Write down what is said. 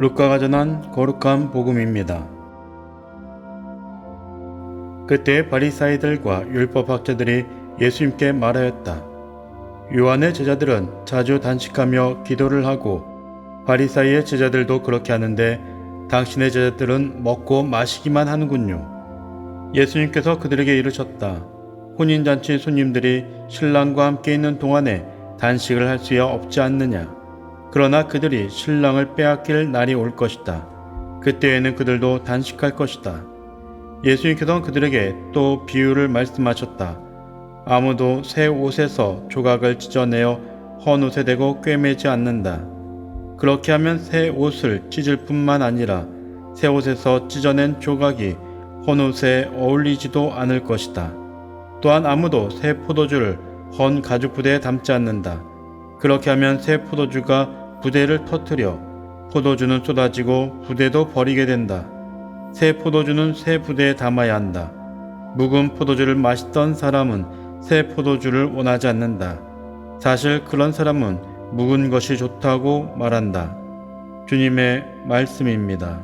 루카가 전한 거룩한 복음입니다. 그때 바리사이들과 율법학자들이 예수님께 말하였다. 요한의 제자들은 자주 단식하며 기도를 하고 바리사이의 제자들도 그렇게 하는데 당신의 제자들은 먹고 마시기만 하는군요. 예수님께서 그들에게 이르셨다. 혼인잔치 손님들이 신랑과 함께 있는 동안에 단식을 할 수야 없지 않느냐. 그러나 그들이 신랑을 빼앗길 날이 올 것이다. 그때에는 그들도 단식할 것이다. 예수님께서는 그들에게 또 비유를 말씀하셨다. 아무도 새 옷에서 조각을 찢어내어 헌 옷에 대고 꿰매지 않는다. 그렇게 하면 새 옷을 찢을 뿐만 아니라 새 옷에서 찢어낸 조각이 헌 옷에 어울리지도 않을 것이다. 또한 아무도 새 포도주를 헌 가죽 부대에 담지 않는다. 그렇게 하면 새 포도주가 부대를 터뜨려 포도주는 쏟아지고 부대도 버리게 된다. 새 포도주는 새 부대에 담아야 한다. 묵은 포도주를 마시던 사람은 새 포도주를 원하지 않는다. 사실 그런 사람은 묵은 것이 좋다고 말한다. 주님의 말씀입니다.